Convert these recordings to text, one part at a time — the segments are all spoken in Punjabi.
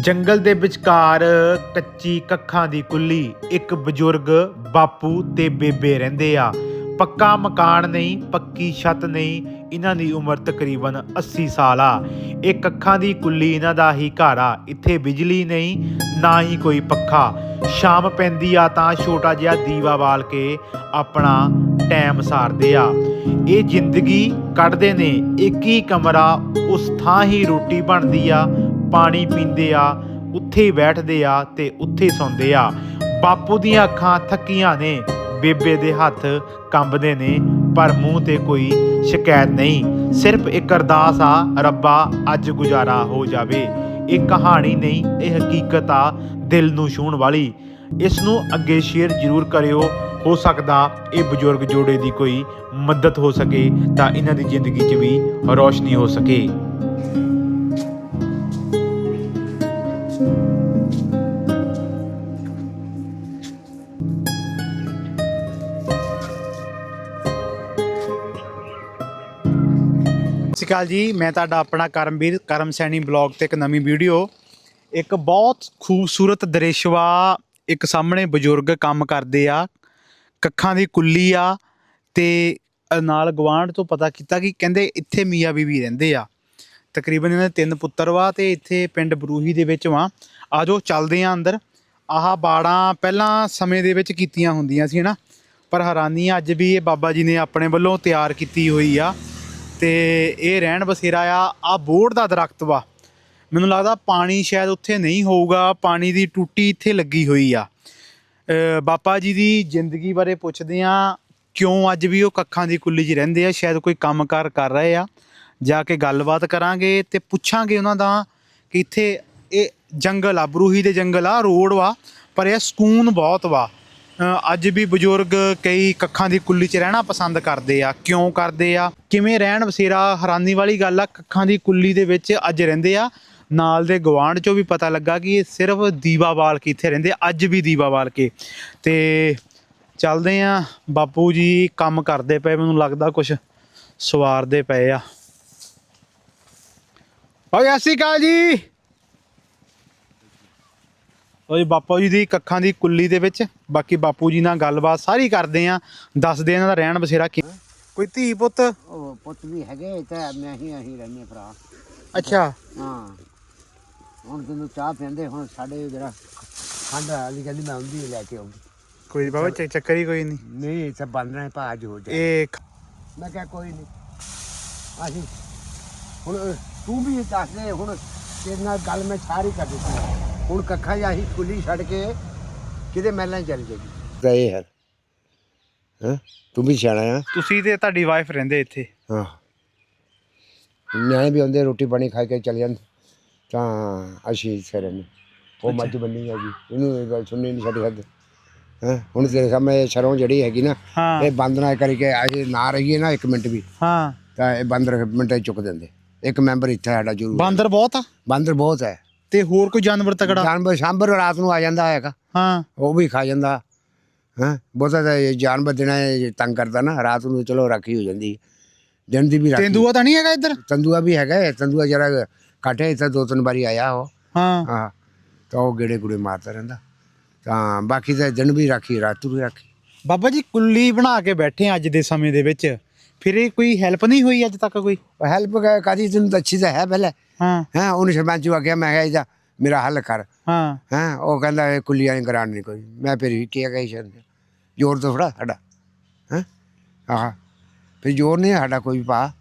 ਜੰਗਲ ਦੇ ਵਿਚਕਾਰ ਕੱਚੀ ਕੱਖਾਂ ਦੀ ਕੁੱਲੀ, ਇੱਕ ਬਜ਼ੁਰਗ ਬਾਪੂ ਤੇ ਬੇਬੇ ਰਹਿੰਦੇ ਆ। ਪੱਕਾ ਮਕਾਨ ਨਹੀਂ, ਪੱਕੀ ਛੱਤ ਨਹੀਂ, ਇਹਨਾਂ ਦੀ ਉਮਰ ਤਕਰੀਬਨ 80 ਸਾਲ ਆ। ਇਹ ਕੱਖਾਂ ਦੀ ਕੁੱਲੀ ਇਹਨਾਂ ਦਾ ਹੀ ਘਰ ਆ। ਇੱਥੇ ਬਿਜਲੀ ਨਹੀਂ, ਨਾ ਹੀ ਕੋਈ ਪੱਖਾ। ਸ਼ਾਮ ਪੈਂਦੀ ਆ ਤਾਂ ਛੋਟਾ ਜਿਹਾ ਦੀਵਾ ਬਾਲ ਕੇ ਆਪਣਾ ਟਾਈਮ ਸਾਰਦੇ ਆ। ਇਹ ਜ਼ਿੰਦਗੀ ਕੱਢਦੇ ਨੇ। ਇੱਕ ਹੀ ਕਮਰਾ, ਉਸ ਥਾਂ ਹੀ ਰੋਟੀ ਬਣਦੀ ਆ। ਪਾਣੀ ਪੀਂਦੇ ਆ, ਉੱਥੇ ਬੈਠਦੇ ਆ ਤੇ ਉੱਥੇ ਸੌਂਦੇ ਆ। ਬਾਪੂ ਦੀਆਂ ਅੱਖਾਂ ਥੱਕੀਆਂ ਨੇ, ਬੇਬੇ ਦੇ ਹੱਥ ਕੰਬਦੇ ਨੇ, ਪਰ ਮੂੰਹ ਤੇ ਕੋਈ ਸ਼ਿਕਾਇਤ ਨਹੀਂ। ਸਿਰਫ ਇੱਕ ਅਰਦਾਸ ਆ, ਰੱਬਾ ਅੱਜ ਗੁਜ਼ਾਰਾ ਹੋ ਜਾਵੇ। ਇਹ ਕਹਾਣੀ ਨਹੀਂ, ਇਹ ਹਕੀਕਤ ਆ ਦਿਲ ਨੂੰ ਛੂਹਣ ਵਾਲੀ। ਇਸ ਨੂੰ ਅੱਗੇ ਸ਼ੇਅਰ ਜ਼ਰੂਰ ਕਰਿਓ। ਹੋ ਸਕਦਾ ਇਹ ਬਜ਼ੁਰਗ ਜੋੜੇ ਦੀ ਕੋਈ ਮਦਦ ਹੋ ਸਕੇ, ਤਾਂ ਇਹਨਾਂ ਦੀ ਜ਼ਿੰਦਗੀ 'ਚ ਵੀ ਰੋਸ਼ਨੀ ਹੋ ਸਕੇ। ਸ਼੍ਰੀ ਅਕਾਲ ਜੀ, ਮੈਂ ਤੁਹਾਡਾ ਆਪਣਾ ਕਰਮਵੀਰ ਕਰਮ ਸੈਣੀ ਬਲੌਗ ਤੇ ਇੱਕ ਨਵੀਂ ਵੀਡੀਓ। ਇੱਕ ਬਹੁਤ ਖੂਬਸੂਰਤ ਦ੍ਰਿਸ਼ ਵਾ ਇੱਕ ਸਾਹਮਣੇ ਬਜ਼ੁਰਗ ਕੰਮ ਕਰਦੇ ਆ, ਕੱਖਾਂ ਦੀ ਕੁੱਲੀ ਆ, ਤੇ ਨਾਲ ਗਵਾਂਢ ਤੋਂ ਪਤਾ ਕੀਤਾ ਕਿ ਕਹਿੰਦੇ ਇੱਥੇ ਮੀਆਂ ਬੀਵੀ ਰਹਿੰਦੇ ਆ। ਤਕਰੀਬਨ ਇਹਨਾਂ ਦੇ ਤਿੰਨ ਪੁੱਤਰ ਵਾ ਤੇ ਇੱਥੇ ਪਿੰਡ ਬਰੂਹੀ ਦੇ ਵਿੱਚ ਵਾ। ਆਜੋ ਚੱਲਦੇ ਆ ਅੰਦਰ। ਆਹ ਬਾੜਾਂ ਪਹਿਲਾਂ ਸਮੇਂ ਦੇ ਵਿੱਚ ਕੀਤੀਆਂ ਹੁੰਦੀਆਂ ਸੀ, ਹਨਾ? ਪਰ ਹੈਰਾਨੀ ਅੱਜ ਵੀ ਇਹ ਬਾਬਾ ਜੀ ਨੇ ਆਪਣੇ ਵੱਲੋਂ ਤਿਆਰ ਕੀਤੀ ਹੋਈ ਆ। ਤੇ ਇਹ ਰਹਿਣ ਬਸੇਰਾ ਆ ਆ ਬੋੜ ਦਾ ਦਰਖਤ ਵਾ। ਮੈਨੂੰ ਲੱਗਦਾ ਪਾਣੀ ਸ਼ਾਇਦ ਉੱਥੇ ਨਹੀਂ ਹੋਊਗਾ ਪਾਣੀ ਦੀ ਟੂਟੀ ਇੱਥੇ ਲੱਗੀ ਹੋਈ ਆ। ਅ, ਬਾਪਾ ਜੀ ਦੀ ਜ਼ਿੰਦਗੀ ਬਾਰੇ ਪੁੱਛਦੇ ਆ ਕਿਉਂ ਅੱਜ ਵੀ ਉਹ ਕੱਖਾਂ ਦੀ ਕੁੱਲੀ 'ਚ ਰਹਿੰਦੇ ਆ ਸ਼ਾਇਦ ਕੋਈ ਕੰਮਕਾਰ ਕਰ ਰਹੇ ਆ। ਜਾ ਕੇ ਗੱਲਬਾਤ ਕਰਾਂਗੇ ਤੇ ਪੁੱਛਾਂਗੇ ਉਹਨਾਂ ਦਾ ਕਿ ਇੱਥੇ ਇਹ ਜੰਗਲ ਆ ਬਰੂਹੀ ਦੇ ਜੰਗਲ ਆ ਰੋਡ ਵਾ ਪਰ ਇਹ ਸਕੂਨ ਬਹੁਤ ਵਾ। ਅੱਜ ਵੀ ਬਜ਼ੁਰਗ ਕਈ ਕੱਖਾਂ ਦੀ ਕੁੱਲੀ 'ਚ ਰਹਿਣਾ ਪਸੰਦ ਕਰਦੇ ਆ। ਕਿਉਂ ਕਰਦੇ ਆ? ਕਿਵੇਂ ਰਹਿਣ ਬਸੇਰਾ? ਹੈਰਾਨੀ ਵਾਲੀ ਗੱਲ ਆ, ਕੱਖਾਂ ਦੀ ਕੁੱਲੀ ਦੇ ਵਿੱਚ ਅੱਜ ਰਹਿੰਦੇ ਆ। ਨਾਲ ਦੇ ਗਵਾਂਢ ਚੋਂ ਵੀ ਪਤਾ ਲੱਗਾ ਕਿ ਇਹ ਸਿਰਫ ਦੀਵਾ ਬਾਲ ਕੇ ਇੱਥੇ ਰਹਿੰਦੇ, ਅੱਜ ਵੀ ਦੀਵਾ ਬਾਲ ਕੇ। ਤੇ ਚੱਲਦੇ ਆ। ਬਾਪੂ ਜੀ ਕੰਮ ਕਰਦੇ ਪਏ, ਮੈਨੂੰ ਲੱਗਦਾ ਕੁਝ ਸਵਾਰਦੇ ਪਏ ਆ। ਓਏ ਸਤਿ ਸ਼੍ਰੀ ਅਕਾਲ ਜੀ। ਓਏ ਬਾਪੂ ਜੀ ਦੀ ਕੱਖਾਂ ਦੀ ਕੁੱਲੀ ਦੇ ਵਿੱਚ। ਬਾਕੀ ਬਾਪੂ ਜੀ ਨਾਲ ਗੱਲਬਾਤ ਸਾਰੀ ਕਰਦੇ ਆ ਦੱਸਦੇ ਇਹਨਾਂ ਦਾ ਰਹਿਣ ਬਸੇਰਾ ਕੀ ਕੋਈ ਧੀ ਪੁੱਤ? ਉਹ ਪੁੱਤ ਵੀ ਹੈਗੇ ਤੇ ਮੈਂ ਹੀ ਅਸੀਂ ਰਹਿੰਦੇ ਭਰਾ। ਅੱਛਾ। ਹਾਂ। ਹੁਣ ਤੈਨੂੰ ਚਾਹ ਪਿੰਦੇ ਹੁਣ ਸਾਡੇ ਜਿਹੜਾ ਖੰਡ ਵਾਲੀ ਕਹਿੰਦੀ ਮੈਂ ਆਉਂਦੀ ਲੈ ਕੇ ਆਉਂਗੀ। ਕੋਈ ਬਾਬਾ ਚੱਕ- ਚੱਕਰ ਹੀ ਕੋਈ ਨਹੀਂ ਨਹੀਂ ਇੱਥੇ ਬੰਦ ਰਹੇ ਭਾਜ ਹੋ ਜਾ ਇਹ ਮੈਂ ਕਿਹਾ ਕੋਈ ਨਹੀਂ ਅਸੀਂ ਹੁਣ ਤੂੰ ਵੀ ਦੱਸ ਦੇ ਹੁਣ ਤੇਰੇ ਨਾਲ ਗੱਲ ਮੈਂ ਸਾਰੀ ਕਰ ਦਿੱਤੀ। ਹੁਣ ਕੱਖਾਂ ਜਾਂ ਅਸੀਂ ਖੁੱਲੀ ਛੱਡ ਕੇ ਕਿਤੇ ਮਹਿਲਾਂ ਚੱਲ ਜਾਏਗੀ। ਗਏ ਹੈ। ਹਾਂ? ਤੂੰ ਵੀ ਸਿਆਣਾ ਆ। ਤੁਸੀਂ ਤੇ ਤੁਹਾਡੀ ਵਾਈਫ ਰਹਿੰਦੇ ਇੱਥੇ। ਹਾਂ। ਨਿਆਣੇ ਵੀ ਆਉਂਦੇ ਰੋਟੀ ਪਾਣੀ ਖਾ ਕੇ ਚਲੇ ਜਾਂਦੇ। ਤਾਂ ਅਸੀਂ ਇੱਥੇ ਰਹਿੰਦੇ। ਉਹ ਮੱਝ ਬੰਨੀ ਹੈਗੀ। ਇਹਨੂੰ ਇਹ ਗੱਲ ਸੁਣਨੀ ਨਹੀਂ ਸਾਡੀ ਹੱਦ ਹੈ? ਹੁਣ ਤੇਰੇ ਸਾਹਮਣੇ ਸ਼ਰੋਂ ਜਿਹੜੀ ਹੈਗੀ ਨਾ ਇਹ ਬੰਦ ਨਾ ਕਰਕੇ ਅਜੇ ਨਾ ਰਹੀਏ ਨਾ ਇੱਕ ਮਿੰਟ ਵੀ। ਹਾਂ। ਤਾਂ ਇਹ ਬਾਂਦਰ ਮਿੰਟਾਂ 'ਚ ਚੁੱਕ ਦਿੰਦੇ। ਇੱਕ ਮੈਂਬਰ ਇੱਥੇ ਸਾਡਾ ਜ਼ਰੂਰ ਬਾਂਦਰ ਬਹੁਤ ਆ। ਬਾਂਦਰ ਬਹੁਤ ਹੈ। ਤੇ ਹੋਰ ਕੋਈ ਜਾਨਵਰ ਤਕੜਾ? ਜਾਨਵਰ ਸਾਂਭਰ ਰਾਤ ਨੂੰ ਆ ਜਾਂਦਾ ਹੈਗਾ। ਹਾਂ। ਉਹ ਵੀ ਖਾ ਜਾਂਦਾ। ਹਾਂ? ਬਹੁਤਾ ਤਾਂ ਇਹ ਜਾਨਵਰ ਦਿਨਾਂ ਇਹ ਤੰਗ ਕਰਦਾ ਨਾ ਰਾਤ ਨੂੰ ਚਲੋ ਰਾਖੀ ਹੋ ਜਾਂਦੀ ਦਿਨ ਦੀ ਵੀ ਰਾਖੀ। ਤੇਂਦੂਆ ਤਾਂ ਨਹੀਂ ਹੈਗਾ ਇੱਧਰ? ਤੰਦੂਆ ਵੀ ਹੈਗਾ ਹੈ, ਤੰਦੂਆ ਜਰਾ ਕਾਟੇ ਇੱਥੇ ਦੋ ਤਿੰਨ ਵਾਰੀ ਆਇਆ ਉਹ। ਹਾਂ। ਹਾਂ। ਤਾਂ ਉਹ ਗੇੜੇ ਗੁੜੇ ਮਾਰਦਾ ਰਹਿੰਦਾ। ਤਾਂ ਬਾਕੀ ਤਾਂ ਦਿਨ ਵੀ ਰਾਖੀ ਰਾਤ ਨੂੰ ਵੀ ਰਾਖੀ। ਬਾਬਾ ਜੀ ਕੁੱਲੀ ਬਣਾ ਕੇ ਬੈਠੇ ਆ ਅੱਜ ਦੇ ਸਮੇਂ ਦੇ ਵਿੱਚ। ਫਿਰ ਇਹ ਕੋਈ ਹੈਲਪ ਨਹੀਂ ਹੋਈ ਅੱਜ ਤੱਕ ਕੋਈ? ਹੈਲਪ ਕਾਦੀ ਤੈਨੂੰ ਤਾਂ ਅੱਛੀ ਤਾਂ ਹੈ ਪਹਿਲੇ। ਹਾਂ। ਹਾਂ ਉਹਨੇ ਸਰਪੰਚ ਨੂੰ ਆਖਿਆ ਮੈਂ ਕਿਹਾ ਇਹਦਾ ਮੇਰਾ ਹੱਲ ਕਰ। ਹਾਂ। ਹਾਂ ਉਹ ਕਹਿੰਦਾ ਇਹ ਕੁੱਲੀਆਂ ਨਹੀਂ ਗਰਾਂਡ ਨਹੀਂ ਕੋਈ। ਮੈਂ ਫਿਰ ਵੀ ਕੀ ਕਹੀ ਸ਼ਰਦ ਜ਼ੋਰ ਤੋਂ ਥੋੜਾ ਸਾਡਾ। ਹਾਂ? ਆਹ ਫਿਰ ਜ਼ੋਰ ਨਹੀਂ ਸਾਡਾ ਕੋਈ ਪਾ।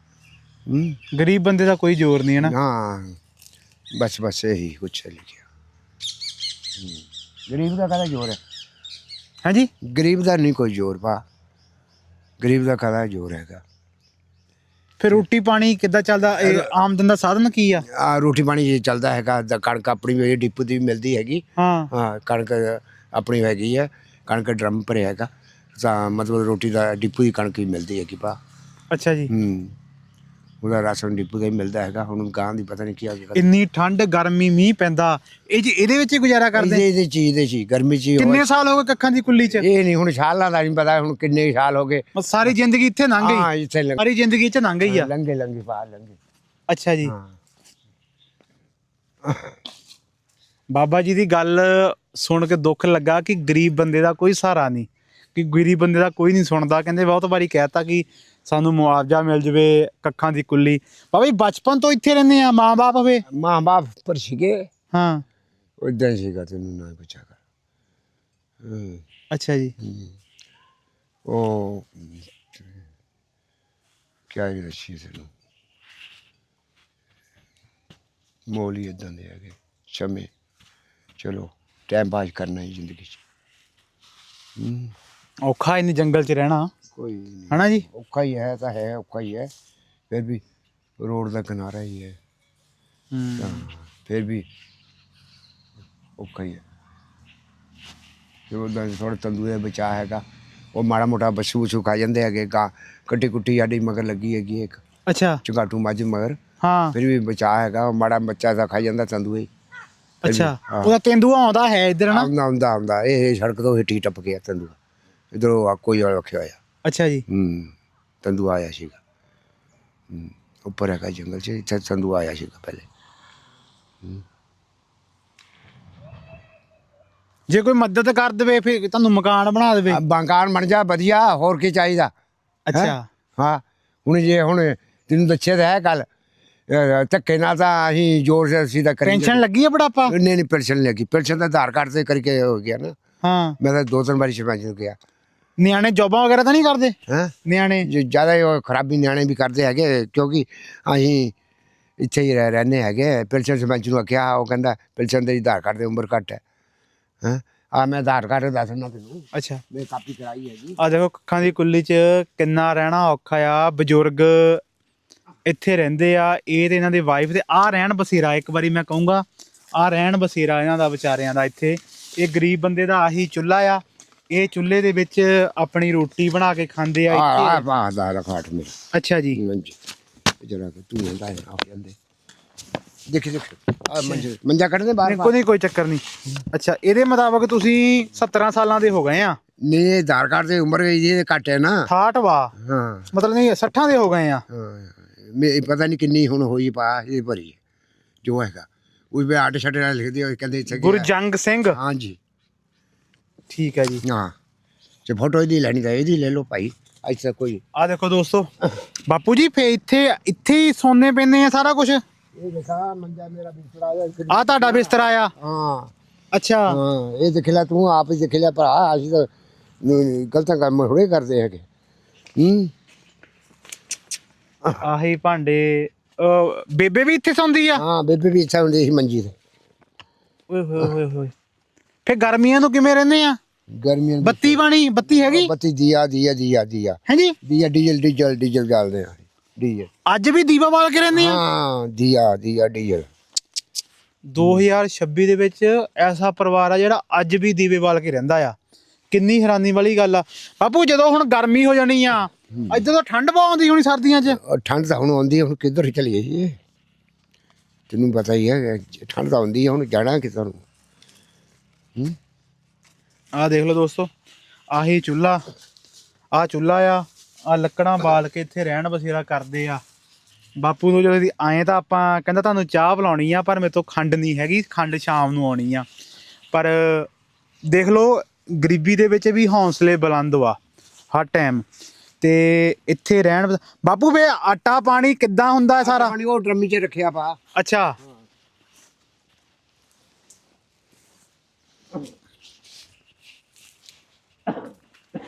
ਹੂੰ। ਗਰੀਬ ਬੰਦੇ ਦਾ ਕੋਈ ਜ਼ੋਰ ਨਹੀਂ ਹੈ ਨਾ। ਹਾਂ। ਬਸ ਬਸ ਇਹੀ ਕੁਛ ਹੈ ਲਿਖਿਆ। ਹੂੰ। ਗਰੀਬ ਦਾ ਕਦਾ ਜ਼ੋਰ ਹੈ? ਹਾਂਜੀ? ਗਰੀਬ ਦਾ ਨਹੀਂ ਕੋਈ ਜ਼ੋਰ ਪਾ। ਗਰੀਬ ਦਾ ਕਦਾ ਜ਼ੋਰ ਹੈਗਾ। ਫਿਰ ਰੋਟੀ ਪਾਣੀ ਕਿੱਦਾਂ ਚੱਲਦਾ? ਇਹ ਆਮਦਨ ਦਾ ਸਾਧਨ ਕੀ ਆ? ਆ ਰੋਟੀ ਪਾਣੀ ਜੇ ਚੱਲਦਾ ਹੈਗਾ ਤਾਂ ਕਣਕ ਆਪਣੀ ਵੀ ਡਿਪੂ ਦੀ ਵੀ ਮਿਲਦੀ ਹੈਗੀ। ਹਾਂ। ਹਾਂ ਕਣਕ ਆਪਣੀ ਹੈਗੀ ਹੈ ਕਣਕ ਡਰਮ ਭਰਿਆ ਹੈਗਾ। ਤਾਂ ਮਤਲਬ ਰੋਟੀ ਦਾ ਡਿਪੂ ਦੀ ਕਣਕ ਹੀ ਮਿਲਦੀ ਹੈਗੀ ਪਾ ਅੱਛਾ ਜੀ। ਹੂੰ। ਉਹਦਾ ਰਾਸ਼ਨ ਡਿਪੂ ਦਾ ਹੀ ਮਿਲਦਾ ਹੈਗਾ। ਹੁਣ ਗਾਂ ਦੀ ਪਤਾ ਨਹੀਂ ਕੀ ਆ ਇੰਨੀ ਠੰਡ ਗਰਮੀ ਮੀਂਹ ਪੈਂਦਾ। ਇਹ ਜੀ ਇਹਦੇ ਵਿੱਚ ਹੀ ਗੁਜ਼ਾਰਾ ਕਰਦੇ? ਇਹਦੇ ਇਹਦੇ ਚੀਜ਼ ਦੇ ਚੀਜ਼ ਗਰਮੀ ਚ ਹੀ ਕਿੰਨੇ। ਸਾਲ ਹੋ ਗਏ ਕੱਖਾਂ ਦੀ ਕੁੱਲੀ 'ਚ? ਇਹ ਨਹੀਂ ਹੁਣ ਸਾਲਾਂ ਦਾ ਨਹੀਂ ਪਤਾ ਹੁਣ ਕਿੰਨੇ ਸਾਲ ਹੋ ਗਏ। ਬਸ ਸਾਰੀ ਜ਼ਿੰਦਗੀ ਇੱਥੇ ਲੰਘ ਹਾਂ ਗਈ ਇੱਥੇ ਲੰਘ- ਸਾਰੀ ਜ਼ਿੰਦਗੀ 'ਚ ਲੰਘ ਗਈ ਆ। ਲੰਘੇ ਲੰਘੇ ਪਾ ਲੰਘੇ। ਅੱਛਾ ਜੀ। ਹਾਂ। ਬਾਬਾ ਜੀ ਦੀ ਗੱਲ ਸੁਣ ਕੇ ਦੁੱਖ ਲੱਗਾ ਕਿ ਗਰੀਬ ਬੰਦੇ ਦਾ ਕੋਈ ਸਹਾਰਾ ਨਹੀਂ। ਕਿ ਗਰੀਬ ਬੰਦੇ ਦਾ ਕੋਈ ਨਹੀਂ ਸੁਣਦਾ। ਕਹਿੰਦੇ ਬਹੁਤ ਵਾਰੀ ਕਹਿਤਾ ਕਿ ਸਾਨੂੰ ਮੁਆਵਜ਼ਾ ਮਿਲ ਜਵੇ ਕੱਖਾਂ ਦੀ ਕੁੱਲੀ। ਬਾਬਾ ਜੀ ਬਚਪਨ ਤੋਂ ਇੱਥੇ ਰਹਿੰਦੇ ਆ ਮਾਂ-ਬਾਪ ਹੋਵੇ। ਮਾਂ ਬਾਪ ਪਰ ਸੀਗੇ। ਹਾਂ। ਉਦਾਂ ਸੀਗਾ ਤੈਨੂੰ ਨਾ ਪੁੱਛਿਆ ਕਰ। ਹੂੰ, ਅੱਛਾ ਜੀ। ਉਹ ਕਿਆ ਹੀ ਰੱਖੀ ਤੈਨੂੰ। ਮੋਲੀ ਇਦਾਂ ਦੇ ਹੈਗੇ ਸਮੇਂ। ਚਲੋ ਟਾਈਮ ਪਾਸ ਕਰਨਾ ਹੀ ਜ਼ਿੰਦਗੀ 'ਚ। ਔਖਾ ਇੰਨੀ ਜੰਗਲ 'ਚ ਰਹਿਣਾ। ਕੋਈ ਨਹੀਂ। ਹਨਾ ਜੀ? ਔਖਾ ਹੀ ਹੈ ਤਾਂ ਹੈ ਔਖਾ ਹੀ ਹੈ। ਫਿਰ ਵੀ ਰੋਡ ਦਾ ਕਿਨਾਰਾ ਹੀ ਹੈ। ਹੂੰ। ਤਾਂ ਫਿਰ ਵੀ ਔਖਾ ਹੀ ਹੈ। ਜੋ ਦਾ ਥੋੜਾ ਤੰਦੂਰੇ ਬਚਾ ਹੈਗਾ ਉਹ ਮਾੜਾ ਮੋਟਾ ਬਸੂ ਬਸੂ ਖਾ ਜਾਂਦੇ ਹੈਗੇ ਗਾ ਕੱਟੀ ਕੁੱਟੀ ਸਾਡੀ ਮਗਰ ਲੱਗੀ ਹੈਗੀ ਇੱਕ। ਅੱਛਾ। ਚੰਗਾਟੂ ਮੱਝ ਮਗਰ। ਹਾਂ। ਫਿਰ ਵੀ ਬਚਾ ਹੈਗਾ ਉਹ ਮਾੜਾ ਬੱਚਾ ਦਾ ਖਾ ਜਾਂਦਾ ਤੰਦੂਏ। ਅੱਛਾ। ਹਾਂ। ਉਹਦਾ ਤੇਂਦੂਆ ਆਉਂਦਾ ਹੈ ਇੱਧਰ ਨਾ ਆਉਂਦਾ ਆਉਂਦਾ। ਆਉਂਦਾ ਇਹ ਸੜਕ ਤੋਂ ਹਿੱਟੀ ਟੱਪ ਗਿਆ ਤੰਦੂਆ। ਇਧਰੋਂ ਆ ਕੋਈ ਵਾਲਾ ਰੱਖਿਆ ਹੋਇਆ। ਅੱਛਾ ਜੀ। ਹੂੰ ਤੰਦੂਆ ਆਇਆ ਸੀਗਾ। ਹੂੰ, ਉੱਪਰ ਹੈਗਾ ਜੰਗਲ 'ਚ ਇੱਥੇ ਤੰਦੂਆ ਆਇਆ ਸੀਗਾ ਪਹਿਲੇ। ਜੇ ਕੋਈ ਮਦਦ ਕਰ ਦੇਵੇ ਫਿਰ ਤੁਹਾਨੂੰ ਮਕਾਨ ਬਣਾ ਦੇਵੇ। ਆ ਬਣ ਜਾ ਵਧੀਆ ਹੋਰ ਕੀ ਚਾਹੀਦਾ? ਅੱਛਾ। ਹਾਂ ਹੁਣ ਜੇ ਹੁਣ ਤੈਨੂੰ ਦੱਸਿਆ ਤਾਂ ਹੈ ਕੱਲ ਧੱਕੇ ਨਾਲ ਤਾਂ ਅਸੀਂ ਜ਼ੋਰ ਸੇ ਅਸੀਂ ਤਾਂ ਕਰੀ ਪੈਨਸ਼ਨ ਲੱਗੀ ਹੈ ਬੜਾਪਾ ਨਹੀਂ ਨਹੀਂ ਪੈਨਸ਼ਨ ਲੱਗੀ। ਪੈਨਸ਼ਨ ਦਾ ਆਧਾਰ ਕਾਰਡ ਤੇ ਕਰਕੇ ਹੋ ਗਿਆ ਨਾ। ਹਾਂ। ਮੈਂ ਤਾਂ ਦੋ ਤਿੰਨ ਵਾਰੀ ਸਰਪੰਚ ਨੂੰ ਗਿਆ ਨਿਆਣੇ ਜੋਬਾਂ ਵਗੈਰਾ ਤਾਂ ਨਹੀਂ ਕਰਦੇ? ਹਾਂ? ਨਿਆਣੇ ਜੇ ਜ਼ਿਆਦਾ ਹੀ ਉਹ ਖਰਾਬੀ ਨਿਆਣੇ ਵੀ ਕਰਦੇ ਹੈਗੇ ਕਿਉਂਕਿ ਅਸੀਂ ਇੱਥੇ ਹੀ ਰਹਿ ਰਹਿੰਦੇ ਹੈਗੇ। ਪੈਨਸ਼ਨ ਸਰਪੰਚ ਨੂੰ ਆਖਿਆ ਉਹ ਕਹਿੰਦਾ ਪੈਨਸ਼ਨ ਦੇ ਆਧਾਰ ਕਾਰਡ ਦੀ ਉਮਰ ਘੱਟ ਹੈ। ਹਾਂ? ਆ ਮੈਂ ਆਧਾਰ ਕਾਰਡ ਦੱਸਣਾ ਤੈਨੂੰ। ਅੱਛਾ। ਮੈਂ ਕਾਪੀ ਕਰਾਈ ਹੈਗੀ। ਆ ਦੇਖੋ ਕੱਖਾਂ ਦੀ ਕੁੱਲੀ 'ਚ ਕਿੰਨਾ ਰਹਿਣਾ ਔਖਾ ਆ। ਬਜ਼ੁਰਗ ਇੱਥੇ ਰਹਿੰਦੇ ਆ ਇਹ ਤੇ ਇਹਨਾਂ ਦੇ ਵਾਈਫ ਤੇ। ਆ ਰਹਿਣ ਬਸੇਰਾ ਇੱਕ ਵਾਰੀ ਮੈਂ ਕਹੂੰਗਾ ਆ ਰਹਿਣ ਬਸੇਰਾ ਇਹਨਾਂ ਦਾ ਵਿਚਾਰਿਆਂ ਦਾ ਇੱਥੇ। ਇਹ ਗਰੀਬ ਬੰਦੇ ਦਾ ਆਹੀ ਚੁੱਲ੍ਹਾ ਆ। ਇਹ ਚੁੱਲ੍ਹੇ ਦੇ ਵਿੱਚ ਆਪਣੀ ਰੋਟੀ ਬਣਾ ਕੇ ਖਾਂਦੇ ਆ ਆ ਇੱਥੇ ਬਾਹਰ ਦਾ ਰਖਾਟ ਮੇਰਾ। ਅੱਛਾ ਜੀ। ਮੰਜੀ ਜਰਾ ਕਿ ਤੂੰ ਹੁੰਦਾ ਹੈ ਆ ਜਾਂਦੇ। ਦੇਖ ਦੇਖ। ਆ ਮੰਜੇ ਮੰਜਾ ਕੱਢਦੇ ਬਾਹਰ ਨਹੀਂ ਕੋਈ ਕੋਈ ਚੱਕਰ ਨਹੀਂ। ਅੱਛਾ ਇਹਦੇ ਮੁਤਾਬਕ ਤੁਸੀਂ 17 ਸਾਲਾਂ ਦੇ ਹੋ ਗਏ ਆ? ਨਹੀਂ ਇਹ ਆਧਾਰ ਕਾਰਡ ਦੀ ਉਮਰ ਇਹ ਘੱਟ ਹੈ ਨਾ। 68 ਵਾ। ਹਾਂ। ਮਤਲਬ ਨਹੀਂ 60 ਦੇ ਹੋ ਗਏ ਆ। ਹਾਂ ਮੈਂ ਪਤਾ ਨਹੀਂ ਕਿੰਨੀ ਹੁਣ ਹੋਈ ਪਾ ਇਹ ਭਰੀ ਹੈ, ਜੋ ਹੈਗਾ। ਉਹ ਵੀ ਆਟ ਛੱਡ ਨਾਲ ਲਿਖਦੇ ਹੋਏ ਕਹਿੰਦੇ ਇੱਥੇ। ਗੁਰਜੰਗ ਸਿੰਘ। ਹਾਂਜੀ ਠੀਕ ਹੈ ਜੀ। ਹਾਂ। ਜੇ ਫੋਟੋ ਇਹਦੀ ਲੈਣੀ ਤਾਂ ਇਹਦੀ ਲੈ ਲਓ ਭਾਈ। ਐਸਾ ਕੋਈ ਆ ਦੇਖੋ ਦੋਸਤੋ ਬਾਪੂ ਜੀ ਫੇ ਇੱਥੇ ਇੱਥੇ ਹੀ ਸੋਨੇ ਪੈਂਦੇ ਆ ਸਾਰਾ ਕੁਝ ਇਹ ਦੇਖਾ ਮੰਜਾ ਮੇਰਾ ਬਿਸਤਰਾ ਆ ਆ ਤੁਹਾਡਾ ਬਿਸਤਰਾ ਆ। ਹਾਂ। ਅੱਛਾ। ਹਾਂ ਇਹ ਦੇਖ ਲੈ ਤੂੰ ਆਪ ਹੀ ਦੇਖ ਲੈ ਭਰਾ ਅਸੀਂ ਤਾਂ ਗਲਤਾਂ ਕੰਮ ਥੋੜੇ ਕਰਦੇ ਹੈਗੇ। ਹੂੰ। ਆਹੀ ਭਾਂਡੇ ਅਹ, ਬੇਬੇ ਵੀ ਇੱਥੇ ਸੌਂਦੀ ਆ? ਹਾਂ ਬੇਬੇ ਵੀ ਇੱਛਾ ਹੁੰਦੀ ਸੀ ਮੰਜੀ ਤੇ। ਓਏ ਹੋਏ ਹੋਏ ਹੋਏ। ਫੇ ਗਰਮੀਆਂ ਨੂੰ ਕਿਵੇਂ ਰਹਿੰਦੇ ਆ? ਗਰਮੀਆਂ ਦੀ ਬੱਤੀ ਬਾਣੀ ਬੱਤੀ ਹੈਗੀ? ਬੱਤੀ ਦੀਆ ਦੀਆ ਦੀਆ ਦੀਆ ਹੈਂਜੀ? ਦੀਆ ਡੀਜ਼ਲ ਡੀਜ਼ਲ ਡੀਜ਼ਲ ਜਾਲਦੇ ਆ। ਡੀਜ਼ਲ। ਅੱਜ ਵੀ ਦੀਵਾ ਬਾਲ ਕੇ ਰਹਿੰਦੇ ਆ? ਹਾਂ ਦੀਆ ਦੀਆ ਡੀਜ਼ਲ। 2026 ਦੇ ਵਿੱਚ ਐਸਾ ਪਰਿਵਾਰ ਆ ਜਿਹੜਾ ਅੱਜ ਵੀ ਦੀਵੇ ਬਾਲ ਕੇ ਰਹਿੰਦਾ ਆ। ਕਿੰਨੀ ਹੈਰਾਨੀ ਵਾਲੀ ਗੱਲ ਆ। ਬਾਪੂ ਜਦੋਂ ਹੁਣ ਗਰਮੀ ਹੋ ਜਾਣੀ ਆ ਇੱਧਰ ਤਾਂ ਠੰਡ ਬਹੁਤ ਆਉਂਦੀ ਹੋਣੀ ਸਰਦੀਆਂ 'ਚ। ਠੰਡ ਤਾਂ ਹੁਣ ਆਉਂਦੀ ਹੈ ਹੁਣ ਕਿੱਧਰ ਚਲੀਏ ਜੀ? ਇਹ? ਤੈਨੂੰ ਪਤਾ ਹੀ ਹੈ ਠੰਡ ਤਾਂ ਆਉਂਦੀ ਹੈ ਹੁਣ ਜਾਣਾ ਕਿੱਧਰ? ਨੂੰ ਆਹ ਦੇਖ ਲਓ ਦੋਸਤੋ ਆਹੀ ਚੁੱਲਾ ਆਹ ਚੁੱਲਾ ਆ ਆ ਲੱਕੜਾਂ ਬਾਲ ਕੇ ਇੱਥੇ ਰਹਿਣ ਬਸੇਰਾ ਕਰਦੇ ਆ। ਬਾਪੂ ਨੂੰ ਜਦੋਂ ਆਏ ਤਾਂ ਆਪਾਂ ਕਹਿੰਦਾ ਤੁਹਾਨੂੰ ਚਾਹ ਪਿਲਾਉਣੀ ਆ ਪਰ ਮੇਰੇ ਤੋਂ ਖੰਡ ਨਹੀਂ ਹੈਗੀ ਖੰਡ ਸ਼ਾਮ ਨੂੰ ਆਉਣੀ ਆ। ਪਰ ਦੇਖ ਲਓ ਗਰੀਬੀ ਦੇ ਵਿੱਚ ਵੀ ਹੌਸਲੇ ਬੁਲੰਦ ਵਾ ਹਰ ਟਾਈਮ ਤੇ ਇੱਥੇ ਰਹਿਣ ਬਾਪੂ ਵੇ ਆਟਾ ਪਾਣੀ ਕਿੱਦਾਂ ਹੁੰਦਾ ਸਾਰਾ? ਪਾਣੀ ਉਹ ਡਰਮੀ 'ਚ ਰੱਖਿਆ ਪਾ ਅੱਛਾ।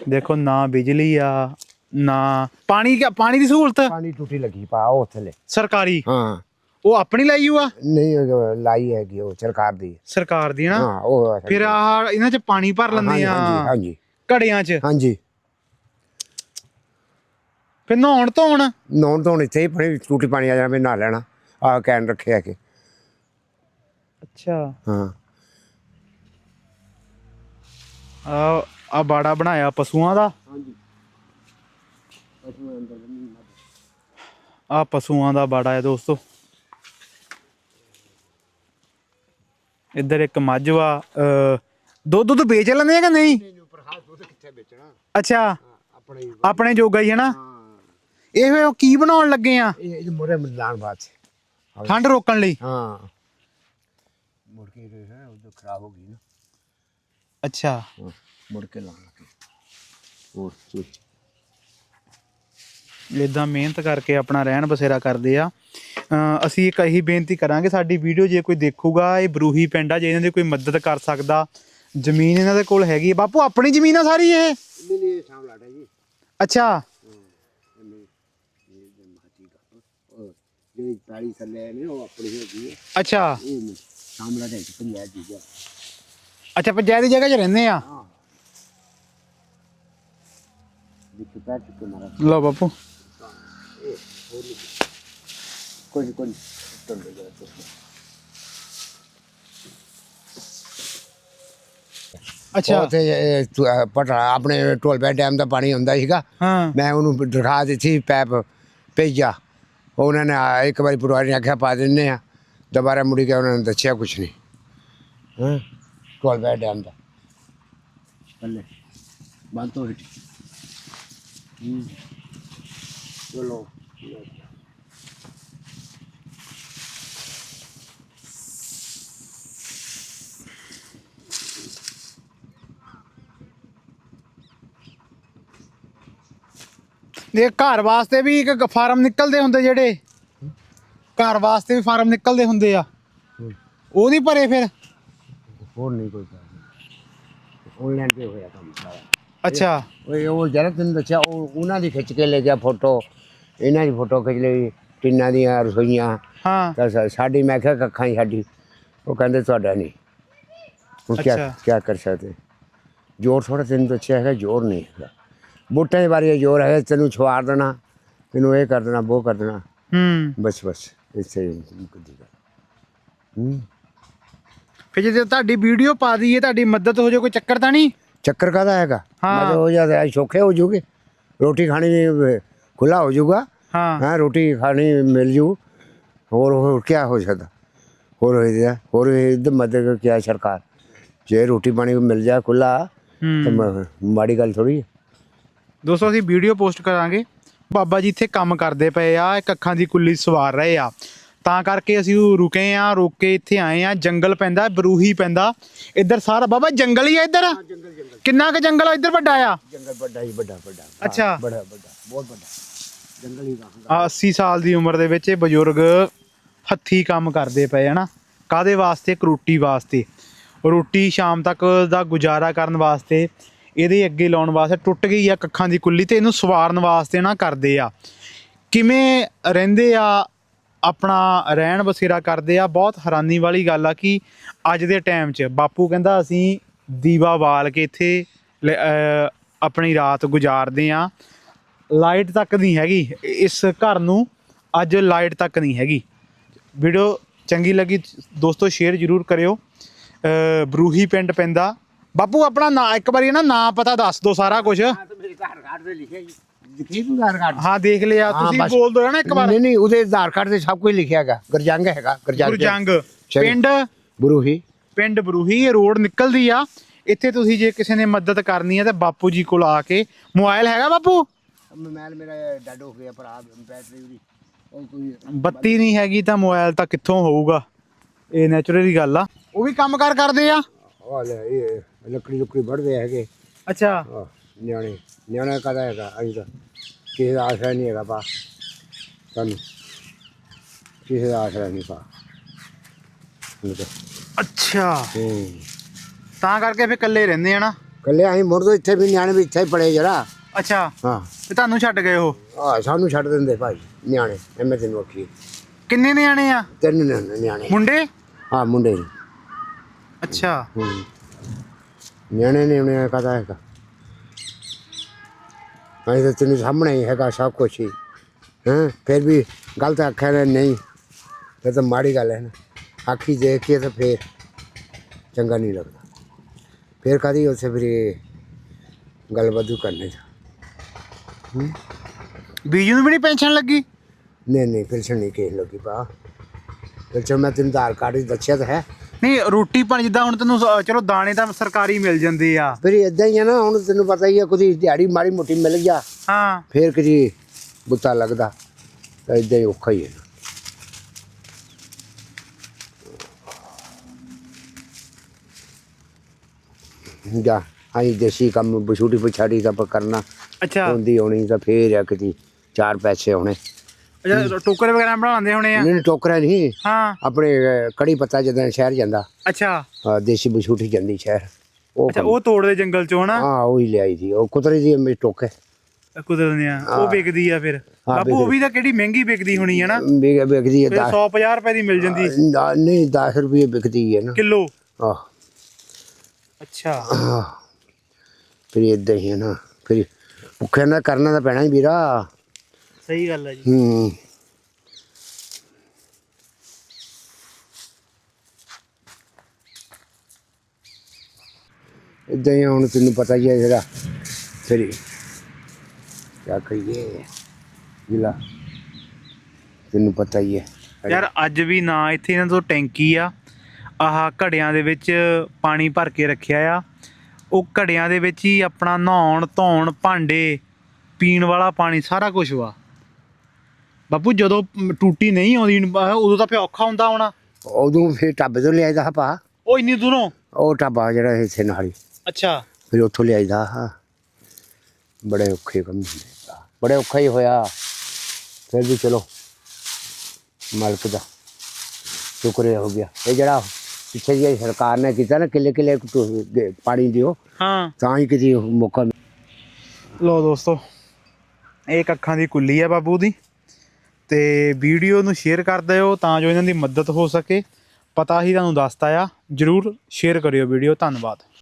ਦੇਖੋ ਨਾ ਬਿਜਲੀ ਆ ਨਾ ਪਾਣੀ ਕਿਆ- ਪਾਣੀ ਦੀ ਸਹੂਲਤ? ਪਾਣੀ ਟੂਟੀ ਲੱਗੀ ਪਾ ਉਹ ਥੱਲੇ। ਸਰਕਾਰੀ? ਹਾਂ। ਉਹ ਆਪਣੀ ਲਈ ਹੋਆ? ਨਹੀਂ ਉਹ ਲਾਈ ਹੈਗੀ ਉਹ ਸਰਕਾਰ ਦੀ। ਸਰਕਾਰ ਦੀ ਨਾ? ਹਾਂ ਉਹ ਫਿਰ ਆ ਇਹਨਾਂ ਚ ਪਾਣੀ ਭਰ ਲੈਂਦੇ ਆ। ਹਾਂਜੀ ਘੜਿਆਂ ਚ? ਹਾਂਜੀ। ਫਿਰ ਨਹਾਉਣ ਧੋਣ? ਨੌਣ ਤੋਂ ਇੱਥੇ ਹੀ ਪਾਣੀ ਟੂਟੀ ਪਾਣੀ ਆ ਜਾਣਾ ਮੈਂ ਨਹਾ ਲੈਣਾ। ਆ ਕੈਨ ਰੱਖਿਆ ਕਿ ਅੱਛਾ। ਹਾਂ। ਆ ਆ ਬਾੜਾ ਬਣਾਇਆ ਪਸ਼ੂਆਂ ਦਾ। ਹਾਂਜੀ। ਆ ਪਸ਼ੂਆਂ ਦਾ ਬਾੜਾ ਹੈ ਦੋਸਤੋ। ਇੱਧਰ ਇੱਕ ਮੱਝ ਵਾ ਦੁੱਧ ਦੁੱਧ ਵੇਚ ਲੈਂਦੇ ਆ ਕਿ ਨਹੀਂ? ਅੱਛਾ ਆਪਣੇ ਜੋਗਾ ਹੀ ਹੈ ਨਾ? ਇਹ ਫਿਰ ਉਹ ਕੀ ਬਣਾਉਣ ਲੱਗੇ ਆ? ਇਹ ਮੋਰੇ ਮਿਲਾਨ ਬਾਤ ਠੰਡ ਰੋਕਣ ਲਈ। ਹਾਂ। ਕੇ ਇਹ ਹੈ ਉਹ ਖਰਾਬ ਹੋ ਗਈ ਨਾ। ਅੱਛਾ। ਹਾਂ, ਮੁੜ ਕੇ ਲਾਉਣਾ ਹੋਰ ਸੋਚ ਇਦਾਂ ਮਿਹਨਤ ਕਰਕੇ ਆਪਣਾ ਰਹਿਣ ਬਸੇਰਾ ਕਰਦੇ ਆ। ਅਮ ਅਸੀਂ ਇੱਕ ਇਹੀ ਬੇਨਤੀ ਕਰਾਂਗੇ ਸਾਡੀ ਵੀਡੀਓ ਜੇ ਕੋਈ ਦੇਖੂਗਾ ਇਹ ਬਰੂਹੀ ਪਿੰਡ ਆ ਜੇ ਇਹਨਾਂ ਦੀ ਕੋਈ ਮਦਦ ਕਰ ਸਕਦਾ ਜ਼ਮੀਨ ਇਹਨਾਂ ਦੇ ਕੋਲ ਹੈਗੀ ਹੈ ਬਾਪੂ ਆਪਣੀ ਜ਼ਮੀਨ ਆ ਸਾਰੀ ਇਹ? ਨਹੀਂ ਨਹੀਂ ਸ਼ਾਮ ਲਾਟਾ ਜੀ। ਅੱਛਾ। ਜਿਹੜੀ ਤਾੜੀ ਥੱਲੇ ਨੇ ਉਹ ਆਪਣੀ ਹੈਗੀ ਹੈ ਅੱਛਾ। ਉਹ ਸ਼ਾਮ ਲਾਟਾ ਚ ਪੰਜਾਬ ਦੀ ਜਾ ਅੱਛਾ ਪੰਚਾਇਤ ਦੀ ਜਗ੍ਹਾ 'ਚ ਰਹਿੰਦੇ ਆ ਹਾਂ। ਮਾਰਾ ਲਓ ਬਾਪੂ। ਕੋਈ ਕੋਈ ਟੰਡ ਦੇ ਜਾ ਅੱਛਾ। ਉੱਥੇ ਪਟਾ ਆਪਣੇ ਢੋਲਬੈ ਡੈਮ ਦਾ ਪਾਣੀ ਹੁੰਦਾ ਸੀਗਾ। ਹਾਂ। ਮੈਂ ਉਹਨੂੰ ਦਿਖਾ ਦਿੱਤੀ ਪੈਪ ਭੇਜਿਆ। ਉਹਨਾਂ ਨੇ ਇੱਕ ਵਾਰੀ ਪਟਵਾਰੀ ਨੇ ਆਖਿਆ ਪਾ ਦਿੰਨੇ ਆ ਦੁਬਾਰਾ ਮੁੜੀ ਕੇ ਉਹਨਾਂ ਨੇ ਦੱਸਿਆ ਕੁਛ ਨਹੀਂ। ਹਾਂ? ਢੋਲਬੈ ਡੈਮ ਦਾ ਬੰਦ ਤੋਂ ਹਿੱਟ। ਹੂੰ। ਚਲੋ। ਇਹ ਘਰ ਵਾਸਤੇ ਵੀ ਇੱਕ ਫਾਰਮ ਨਿਕਲਦੇ ਹੁੰਦੇ ਜਿਹੜੇ? ਘਰ ਵਾਸਤੇ ਵੀ ਫਾਰਮ ਨਿਕਲਦੇ ਹੁੰਦੇ ਆ। ਉਹਦੀ ਭਰੇ ਫਿਰ। ਹੋਰ ਨਹੀਂ ਕੋਈ ਕੰਮ ਆਨਲਾਈਨ ਤੇ ਹੋਇਆ ਕੰਮ ਸਾਰਾ। ਅੱਛਾ। ਓਏ ਉਹ ਜਰਾ ਤੈਨੂੰ ਦੱਸਿਆ ਉਹ ਉਹਨਾਂ ਦੀ ਖਿੱਚ ਕੇ ਲੈ ਗਿਆ ਫੋਟੋ। ਇਹਨਾਂ ਦੀ ਫੋਟੋ ਖਿੱਚ ਲਈ ਟਿੰਨਾਂ ਦੀਆਂ ਰਸੋਈਆਂ। ਹਾਂ। ਤਾਂ ਸਾ- ਸਾਡੀ ਮੈਂ ਕਿਹਾ ਕੱਖਾਂ ਹੀ ਸਾਡੀ। ਉਹ ਕਹਿੰਦੇ ਤੁਹਾਡਾ ਨਹੀਂ। ਹੁਣ ਕੀ ਅੱਛਾ। ਕੀ ਕਰ ਸਕਦੇ? ਜ਼ੋਰ ਥੋੜਾ ਤੈਨੂੰ ਦੱਸਿਆ ਹੈਗਾ ਜ਼ੋਰ ਨਹੀਂ ਹੈਗਾ। ਬੂਟੇ ਦੇ ਬਾਰੇ ਜ਼ੋਰ ਹੈ ਤੈਨੂੰ ਛੁਆਰ ਦੇਣਾ ਤੈਨੂੰ ਇਹ ਕਰ ਦੇਣਾ ਉਹ ਕਰ ਦੇਣਾ। ਹੂੰ। ਬਸ ਬਸ ਇਸੇ ਹੀ ਗੱਲ। ਹੂੰ। ਫਿਰ ਜੇ ਤੁਹਾਡੀ ਵੀਡੀਓ ਪਾ ਦਈਏ ਤੁਹਾਡੀ ਮਦਦ ਹੋ ਜਾਏ ਕੋਈ ਚੱਕਰ ਤਾਂ ਨਹੀਂ? ਚੱਕਰ ਕਾਦਾ ਹੈਗਾ? ਹਾਂ। ਮਜ਼ੇ ਹੋ ਜਾਦਾ ਸੌਖੇ ਹੋ ਜੂਗੇ। ਰੋਟੀ ਖਾਣੀ ਖੁੱਲਾ ਹੋ ਜਾਊਗਾ ਹਾਂ। ਹਾਂ ਰੋਟੀ ਖਾਣੀ ਮਿਲ ਜੂ। ਹੋਰ ਹੋਰ ਕੀ ਹੋ ਸਕਦਾ? ਹੋਰ ਹੋ ਗਿਆ ਹੋਰ ਇਹਦੇ ਮਦਦ ਕਿਆ ਸਰਕਾਰ? ਜੇ ਰੋਟੀ ਪਾਣੀ ਮਿਲ ਜਾ ਖੁੱਲਾ ਤਾਂ ਹੂੰ ਮ- ਮਾੜੀ ਗੱਲ ਥੋੜੀ ਹੈ। ਦੋਸਤੋ ਅਸੀਂ ਵੀਡੀਓ ਪੋਸਟ ਕਰਾਂਗੇ। ਬਾਬਾ ਜੀ ਇੱਥੇ ਕੰਮ ਕਰਦੇ ਪਏ ਆ ਇੱਕ ਅੱਖਾਂ ਦੀ ਕੁੱਲੀ ਸਵਾਰ ਰਹੇ ਆ। ਤਾਂ ਕਰਕੇ ਅਸੀਂ ਉਹ ਰੁਕੇ ਆ ਰੁਕ ਕੇ ਇੱਥੇ ਆਏ ਆ। ਜੰਗਲ ਪੈਂਦਾ ਬਰੂਹੀ ਪੈਂਦਾ। ਇੱਧਰ ਸਾਰਾ ਬਾਬਾ ਜੰਗਲ ਹੀ ਆ ਇੱਧਰ? ਜੰਗਲ ਜੰਗਲ। ਕਿੰਨਾ ਕੁ ਜੰਗਲ ਆ ਇੱਧਰ ਵੱਡਾ ਆ? ਜੰਗਲ ਵੱਡਾ ਹੀ ਵੱਡਾ ਵੱਡਾ। ਅੱਛਾ। ਬੜਾ ਵੱਡਾ ਬਹੁਤ ਵੱਡਾ। ਜੰਗਲ ਹੀ ਦਾ ਆ 80 ਸਾਲ ਦੀ ਉਮਰ ਦੇ ਵਿੱਚ ਇਹ ਬਜ਼ੁਰਗ ਹੱਥੀ ਕੰਮ ਕਰਦੇ ਪਏ ਹਨਾ? ਕਾਦੇ ਵਾਸਤੇ? ਰੋਟੀ ਵਾਸਤੇ। ਰੋਟੀ ਸ਼ਾਮ ਤੱਕ ਦਾ ਗੁਜ਼ਾਰਾ ਕਰਨ ਵਾਸਤੇ ਇਹਦੇ ਅੱਗੇ ਲਾਉਣ ਵਾਸਤੇ ਟੁੱਟ ਗਈ ਆ ਕੱਖਾਂ ਦੀ ਕੁੱਲੀ ਤੇ ਇਹਨੂੰ ਸਵਾਰਨ ਵਾਸਤੇ ਨਾ ਕਰਦੇ ਆ। ਕਿਵੇਂ ਰਹਿੰਦੇ ਆ ਆਪਣਾ ਰਹਿਣ ਬਸੇਰਾ ਕਰਦੇ ਆ, ਬਹੁਤ ਹੈਰਾਨੀ ਵਾਲੀ ਗੱਲ ਆ ਕਿ ਅੱਜ ਦੇ ਟਾਈਮ 'ਚ ਬਾਪੂ ਕਹਿੰਦਾ ਅਸੀਂ ਦੀਵਾ ਬਾਲ ਕੇ ਇੱਥੇ ਲ- ਆਪਣੀ ਰਾਤ ਗੁਜ਼ਾਰਦੇ ਆ। ਲਾਈਟ ਤੱਕ ਨਹੀਂ ਹੈਗੀ, ਇਸ ਘਰ ਨੂੰ ਅੱਜ ਲਾਈਟ ਤੱਕ ਨਹੀਂ ਹੈਗੀ। ਵੀਡੀਓ ਚੰਗੀ ਲੱਗੀ, ਦੋਸਤੋ ਸ਼ੇਅਰ ਜਰੂਰ ਕਰਿਓ। ਬਰੂਹੀ ਪਿੰਡ ਪੈਂਦਾ। ਬਾਪੂ, ਆਪਣਾ ਨਾਂ, ਇੱਕ ਵਾਰੀ ਨਾ ਨਾਂ ਪਤਾ ਦੱਸ ਦਿਓ ਸਾਰਾ ਕੁਝ ਹਾਂ ਤਾਂ ਆਧਾਰ ਕਾਰਡ? ਦੇਖ ਲਿਆ। ਹਾਂ, ਤੁਸੀਂ ਬਸ। ਬੋਲ ਦਿਓ ਨਾ ਇੱਕ ਵਾਰ। ਨਹੀਂ ਨਹੀਂ ਉਹਦੇ ਆਧਾਰ ਕਾਰਡ ਤੇ ਸਭ ਕੁਝ ਲਿਖਿਆ ਹੈਗਾ। ਗਰਜੰਗ ਹੈਗਾ ਗਰਜੰਗ। ਗੁਰਜੰਗ। ਚਲੋ। ਪਿੰਡ? ਗੁਰੂ ਹੀ ਪਿੰਡ ਬਰੂਹੀ ਇਹ ਰੋਡ ਨਿਕਲਦੀ ਆ। ਇੱਥੇ ਤੁਸੀਂ ਜੇ ਕਿਸੇ ਨੇ ਮਦਦ ਕਰਨੀ ਹੈ ਤਾਂ ਬਾਪੂ ਜੀ ਕੋਲ ਆ ਕੇ ਮੋਬਾਈਲ ਹੈਗਾ ਬਾਪੂ? ਮੋਬਾਈਲ ਮੇਰਾ ਡੈਡ ਹੋ ਗਿਆ ਭਰਾ ਬੈਟਰੀ ਉਹਦੀ। ਉਹ ਕੋਈ ਬੱਤੀ ਨਹੀਂ ਹੈਗੀ ਤਾਂ ਮੋਬਾਈਲ ਤਾਂ ਕਿੱਥੋਂ ਹੋਊਗਾ? ਇਹ ਨੈਚੁਰਲੀ ਗੱਲ ਆ। ਉਹ ਵੀ ਕੰਮ ਕਾਰ ਕਰਦੇ ਆ? ਉਹ ਲੈ ਇਹ ਲੱਕੜੀ ਲੁਕੜੀ ਵੜਦੇ ਹੈਗੇ। ਅੱਛਾ। ਆਹ, ਨਿਆਣੇ। ਨਿਆਣਾ ਕਦਾ ਹੈਗਾ ਅਜੇ ਤਾਂ ਕਿਸੇ ਦਾ ਆਸਰਾ ਨਹੀਂ ਹੈਗਾ ਪਾ ਤੁਹਾਨੂੰ ਕਿਸੇ ਦਾ ਆਸਰਾ ਨਹੀਂ ਪਾ ਅੱਛਾ। ਹੂੰ। ਤਾਂ ਕਰਕੇ ਫਿਰ ਇਕੱਲੇ ਰਹਿੰਦੇ ਆ ਨਾ? ਕੱਲੇ ਅਸੀਂ ਮੁੜ ਤੋਂ ਇੱਥੇ ਵੀ ਨਿਆਣੇ ਵੀ ਇੱਥੇ ਹੀ ਪੜੇ ਜਰਾ। ਅੱਛਾ। ਹਾਂ। ਤੇ ਤੁਹਾਨੂੰ ਛੱਡ ਗਏ ਉਹ? ਆ ਸਾਨੂੰ ਛੱਡ ਦਿੰਦੇ ਭਾਈ ਨਿਆਣੇ ਐਵੇਂ ਤੈਨੂੰ ਆਖੀ ਕਿੰਨੇ ਨਿਆਣੇ ਆ? ਤਿੰਨ ਨਿਆਣੇ ਨਿਆਣੇ। ਮੁੰਡੇ? ਹਾਂ ਮੁੰਡੇ ਅੱਛਾ। ਹੂੰ। ਨਿਆਣੇ ਨੇ ਉਹਨੇ ਹੈਗਾ ਮੈਂ ਤਾਂ ਤੈਨੂੰ ਸਾਹਮਣੇ ਹੀ ਹੈਗਾ ਸਭ ਕੁਛ ਹੀ। ਹਾਂ? ਫਿਰ ਵੀ ਗਲਤ ਆਖਿਆ ਨੇ ਨਹੀਂ। ਇਹ ਤਾਂ ਮਾੜੀ ਗੱਲ ਹੈ ਨਾ। ਆਖੀ ਦੇਖ ਕੇ ਤਾਂ ਫਿਰ ਚੰਗਾ ਨਹੀਂ ਲੱਗਦਾ। ਫਿਰ ਕਦੀ ਉਸੇ ਫਿਰ ਗੱਲ ਵਧੂ ਕਰਨੇ ਦਾ ਬੀਜੂ ਨੂੰ ਵੀ ਨਹੀਂ ਪੈਨਸ਼ਨ ਲੱਗੀ? ਨਹੀਂ ਨਹੀਂ ਪੈਨਸ਼ਨ ਨਹੀਂ ਕਿਸੇ ਲੋਕੀ ਪਾ ਪੈਨਸ਼ਨ ਮੈਂ ਤੈਨੂੰ ਆਧਾਰ ਕਾਰਡ ਵਿੱਚ ਦੱਸਿਆ ਤਾਂ ਹੈ। ਨਹੀਂ ਰੋਟੀ ਪਾਣੀ ਜਿੱਦਾਂ ਹੁਣ ਤੈਨੂੰ ਚਲੋ ਦਾਣੇ ਤਾਂ ਸਰਕਾਰੀ ਮਿਲ ਜਾਂਦੇ ਆ। ਫਿਰ ਇਦਾਂ ਹੀ ਆ ਨਾ ਹੁਣ ਤੈਨੂੰ ਪਤਾ ਹੀ ਆ ਕੋਈ ਦਿਹਾੜੀ ਮਾੜੀ ਮੋਟੀ ਮਿਲ ਜਾ ਹਾਂ। ਫਿਰ ਕਿਤੇ ਬੁੱਤਾ ਲੱਗਦਾ। ਤਾਂ ਇਦਾਂ ਹੀ ਔਖਾ ਹੀ ਹੈ। ਜਾ ਆਈ ਦੇਸੀ ਕੰਮ ਬਛੂਟੀ ਪਛਾੜੀ ਦਾ ਆਪਾਂ ਕਰਨਾ। ਅੱਛਾ। ਹੁੰਦੀ ਹੋਣੀ ਤਾਂ ਫੇਰ ਆ ਕਿਤੇ ਚਾਰ ਪੈਸੇ ਆਉਣੇ। ਅੱਛਾ ਟੋਕਰੇ ਵਗੈਰਾ ਬਣਾਉਂਦੇ ਹੋਣੇ ਆ? ਨਹੀਂ ਟੋਕਰਾ ਨਹੀਂ। ਹਾਂ। ਆਪਣੇ ਅਹ, ਕੜੀ ਪੱਤਾ ਜਦੋਂ ਸ਼ਹਿਰ ਜਾਂਦਾ। ਅੱਛਾ। ਅਹ, ਦੇਸੀ ਬਛੂਟੀ ਜਾਂਦੀ ਸ਼ਹਿਰ। ਉਹ ਅੱਛਾ ਉਹ ਤੋੜਦੇ ਜੰਗਲ ਚੋਂ ਹਨਾ? ਹਾਂ ਉਹ ਹੀ ਲਿਆਈ ਸੀ। ਉਹ ਕੁਤਰੇ ਦੀ ਮੇਰੇ ਟੋਕੇ ਕੁਦਰਤ ਆ ਉਹ ਵਿਕਦੀ ਆ ਫਿਰ। ਬਾਪੂ ਉਹ ਵੀ ਤਾਂ ਕਿਹੜੀ ਮਹਿੰਗੀ ਵਿਕਦੀ ਹੋਣੀ ਹੈ ਨਾ ਵਿਕ- ਵਿਕਦੀ ਹੈ ਫਿਰ 150 ਰੁਪਏ ਦੀ ਮਿਲ ਜਾਂਦੀ। ਦਸ- ਨਾ- ਨਹੀਂ 10 ਰੁਪਏ ਵਿਕਦੀ ਹੈ ਨਾ। ਕਿਲੋ? ਆਹ ਅੱਛਾ। ਆਹ। ਫਿਰ ਇਦਾਂ ਹੀ ਹੈ ਨਾ। ਫਿਰ ਭੁੱਖੇ ਨਾਲ ਕਰਨਾ ਤਾਂ ਪੈਣਾ ਹੀ ਵੀਰਾ। ਸਹੀ ਗੱਲ ਹੈ ਜੀ। ਹੂੰ। ਇਦਾਂ ਹੀ ਹੁਣ ਤੈਨੂੰ ਪਤਾ ਹੀ ਹੈ ਜਿਹੜਾ ਫਿਰ ਕਿਆ ਕਰੀਏ ਜਿਲਾ ਤੈਨੂੰ ਪਤਾ ਹੀ ਹੈ ਯਾਰ ਅੱਜ ਵੀ ਨਾ ਇੱਥੇ ਇਹਨਾਂ ਤੋਂ ਟੈਂਕੀ ਆ। ਆਹ ਘੜਿਆਂ ਦੇ ਵਿੱਚ ਪਾਣੀ ਭਰ ਕੇ ਰੱਖਿਆ ਆ। ਉਹ ਘੜਿਆਂ ਦੇ ਵਿੱਚ ਹੀ ਆਪਣਾ ਨਹਾਉਣ ਧੋਣ ਭਾਂਡੇ ਪੀਣ ਵਾਲਾ ਪਾਣੀ ਸਾਰਾ ਕੁਝ ਵਾ। ਬਾਪੂ ਜਦੋਂ ਟੂਟੀ ਨਹੀਂ ਆਉਂਦੀ ਉਦੋਂ ਤਾਂ ਫਿਰ ਔਖਾ ਹੁੰਦਾ ਹੋਣਾ। ਉਦੋਂ ਫਿਰ ਢਾਬੇ ਤੋਂ ਲਿਆਈਦਾ ਪਾ ਉਹ ਇੰਨੀ ਦੂਰੋਂ? ਉਹ ਢਾਬਾ ਜਿਹੜਾ ਇੱਥੇ ਨਾਲ ਅੱਛਾ। ਫਿਰ ਉੱਥੋਂ ਲਿਆਈਦਾ ਹਾਂ। ਬੜੇ ਔਖੇ ਕੰਮ ਹੁੰਦੇ ਆ। ਬੜੇ ਔਖਾ ਹੀ ਹੋਇਆ। ਫਿਰ ਵੀ ਚਲੋ ਮਾਲਕ ਦਾ ਸ਼ੁਕਰ ਹੈ ਹੋ ਗਿਆ। ਇਹ ਜਿਹੜਾ ਪਿੱਛੇ ਜੀ ਸਰਕਾਰ ਨੇ ਕੀਤਾ ਨਾ ਕਿੱਲੇ ਕਿੱਲੇ ਪਾਣੀ ਦਿਓ। ਹਾਂ। ਤਾਂ ਹੀ ਕਿਤੇ ਮੌਕਾ ਲੋ ਦੋਸਤੋ ਇਹ ਅੱਖਾਂ ਦੀ ਕੁੱਲੀ ਆ ਬਾਬੂ ਦੀ। ਤੇ ਵੀਡੀਓ ਨੂੰ ਸ਼ੇਅਰ ਕਰ ਦਿਓ ਤਾਂ ਜੋ ਇਹਨਾਂ ਦੀ ਮਦਦ ਹੋ ਸਕੇ। ਪਤਾ ਹੀ ਤੁਹਾਨੂੰ ਦੱਸਤਾ ਆ। ਜਰੂਰ ਸ਼ੇਅਰ ਕਰਿਓ ਵੀਡੀਓ। ਧੰਨਵਾਦ।